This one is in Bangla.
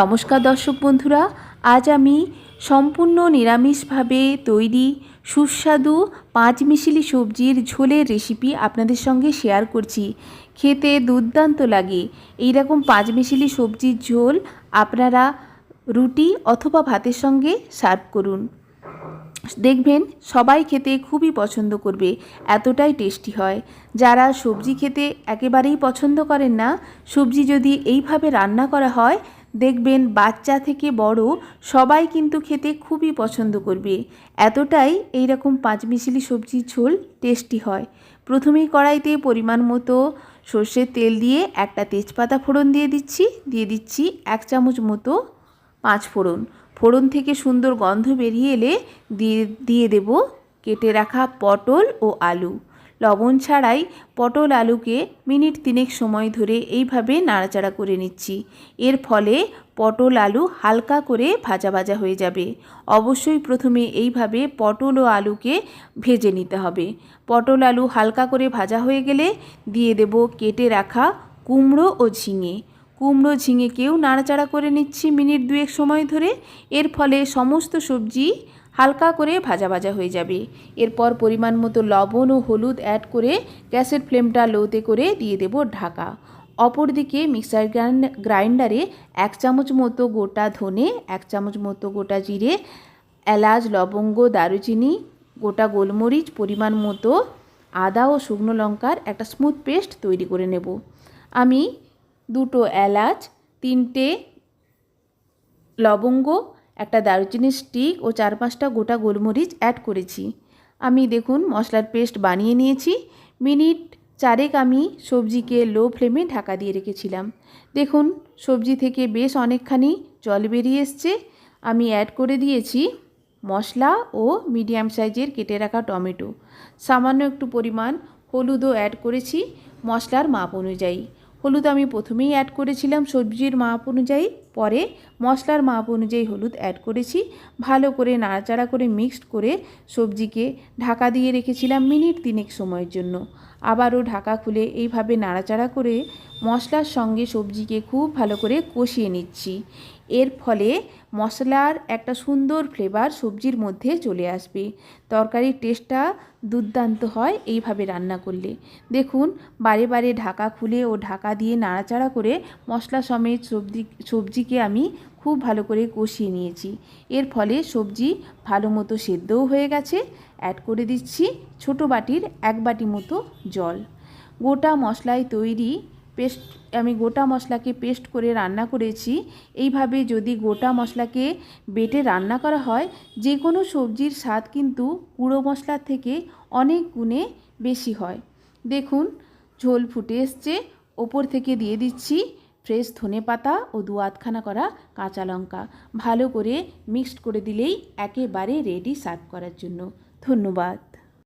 নমস্কার দর্শক বন্ধুরা, আজ আমি সম্পূর্ণ নিরামিষভাবে তৈরি সুস্বাদু পাঁচ মিশিলি সবজির ঝোলের রেসিপি আপনাদের সঙ্গে শেয়ার করছি। খেতে দুর্দান্ত লাগে। এই রকম পাঁচমিশালি সবজির ঝোল আপনারা রুটি অথবা ভাতের সঙ্গে সার্ভ করুন। দেখবেন সবাই খেতে খুবই পছন্দ করবে, এতটাই টেস্টি হয়। যারা সবজি খেতে একেবারেই পছন্দ করেন না, সবজি যদি এইভাবে রান্না করা হয় দেখবেন বাচ্চা থেকে বড় সবাই কিন্তু খেতে খুবই পছন্দ করবে। এতটাই এই রকম পাঁচমিশালি সবজির ঝোল টেস্টি হয়। প্রথমেই কড়াইতে পরিমাণ মতো সর্ষের তেল দিয়ে একটা তেজপাতা ফোড়ন দিয়ে দিচ্ছি। দিয়ে দিচ্ছি এক চামচ মতো পাঁচ ফোড়ন। ফোড়ন থেকে সুন্দর গন্ধ বেরিয়ে এলে দিয়ে দিয়ে দেব। কেটে রাখা পটল ও আলু। লবণ ছাড়াই পটল আলুকে মিনিট তিনেক সময় ধরে এইভাবে নাড়াচাড়া করে নিচ্ছি। এর ফলে পটল আলু হালকা করে ভাজা ভাজা হয়ে যাবে। অবশ্যই প্রথমে এইভাবে পটল ও আলুকে ভেজে নিতে হবে। পটল আলু হালকা করে ভাজা হয়ে গেলে দিয়ে দেব কেটে রাখা কুমড়ো ও ঝিঙে। কুমড়ো ঝিঙেকেও নাড়াচাড়া করে নিচ্ছি মিনিট দুয়েক সময় ধরে। এর ফলে সমস্ত সবজি হালকা করে ভাজা ভাজা হয়ে যাবে। এরপর পরিমাণ মতো লবণ ও হলুদ অ্যাড করে গ্যাসের ফ্লেমটা লোতে করে দিয়ে দেব ঢাকা। অপরদিকে মিক্সার গ্রাইন্ডারে এক চামচ মতো গোটা ধনে, এক চামচ মতো গোটা জিরে, এলাচ, লবঙ্গ, দারুচিনি, গোটা গোলমরিচ, পরিমাণ মতো আদা ও শুকনো লঙ্কার একটা স্মুথ পেস্ট তৈরি করে নেব। আমি দুটো এলাচ, তিনটে লবঙ্গ, একটা দারুচিনির স্টিক ও চার পাঁচটা গোটা গোলমরিচ অ্যাড করেছি। আমি দেখুন মশলার পেস্ট বানিয়ে নিয়েছি। মিনিট চারেক আমি সবজিকে লো ফ্লেমে ঢাকা দিয়ে রেখেছিলাম। দেখুন সবজি থেকে বেশ অনেকখানি জল বেরিয়ে এসছে। আমি অ্যাড করে দিয়েছি মশলা ও মিডিয়াম সাইজের কেটে রাখা টমেটো। সামান্য একটু পরিমাণ হলুদও অ্যাড করেছি মশলার মাপ অনুযায়ী। হলুদ আমি প্রথমেই অ্যাড করেছিলাম সবজির মাপ অনুযায়ী, পরে মশলার মাপ অনুযায়ী হলুদ অ্যাড করেছি। ভালো করে নাড়াচাড়া করে মিক্সড করে সবজিকে ঢাকা দিয়ে রেখেছিলাম মিনিট তিনেক সময়ের জন্য। আবারও ঢাকা খুলে এইভাবে নাড়াচাড়া করে মশলার সঙ্গে সবজিকে খুব ভালো করে কষিয়ে নিচ্ছি। এর ফলে মশলার একটা সুন্দর ফ্লেভার সবজির মধ্যে চলে আসবে। তরকারির টেস্টটা দুর্দান্ত হয় এইভাবে রান্না করলে। দেখুন, বারে বারে ঢাকা খুলে ও ঢাকা দিয়ে নাড়াচাড়া করে মশলা সমেত সবজি, সবজিকে আমি খুব ভালো করে কষিয়ে নিয়েছি। এর ফলে সবজি ভালো মতো সেদ্ধও হয়ে গেছে। অ্যাড করে দিচ্ছি ছোট বাটির এক বাটি মতো জল। গোটা মশলায় তৈরি পেস্ট, আমি গোটা মশলাকে পেস্ট করে রান্না করেছি। এইভাবে যদি গোটা মশলাকে বেটে রান্না করা হয় যে কোনো সবজির স্বাদ কিন্তু গুঁড়ো মশলার থেকে অনেক গুণে বেশি হয়। দেখুন, ঝোল ফুটে এসছে। ওপর থেকে দিয়ে দিচ্ছি ফ্রেশ ধনে পাতা ও দু আধখানা করা কাঁচা লঙ্কা। ভালো করে মিক্সড করে দিলেই একেবারে রেডি সার্ভ করার জন্য। ধন্যবাদ।